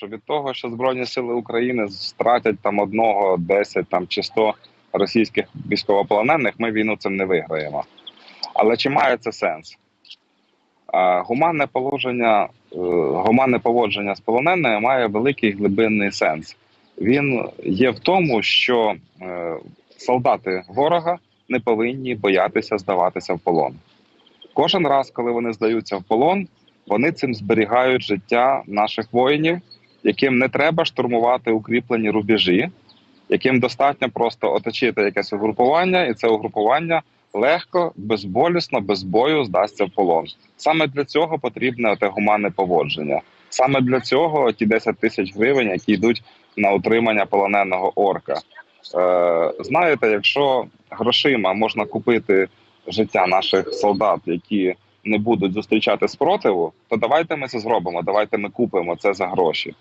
що від того, що Збройні Сили України стратять там одного, 10 там чи 100 російських військовополонених, ми війну цим не виграємо. Але чи має це сенс? Гуманне положення, е, гуманне поводження з полоненими має великий глибинний сенс. Він є в тому, що е, солдати ворога не повинні боятися здаватися в полон. Кожен раз, коли вони здаються в полон, вони цим зберігають життя наших воїнів, яким не треба штурмувати укріплені рубежі, яким достатньо просто оточити якесь угрупування, і це угрупування легко, безболісно, без бою здасться в полон. Саме для цього потрібне те гуманне поводження. Саме для цього ті 10 тисяч гривень, які йдуть на утримання полоненого орка. Е, знаєте, якщо грошима можна купити життя наших солдат, які не будуть зустрічати спротиву, то давайте ми це зробимо. Давайте ми купимо це за гроші.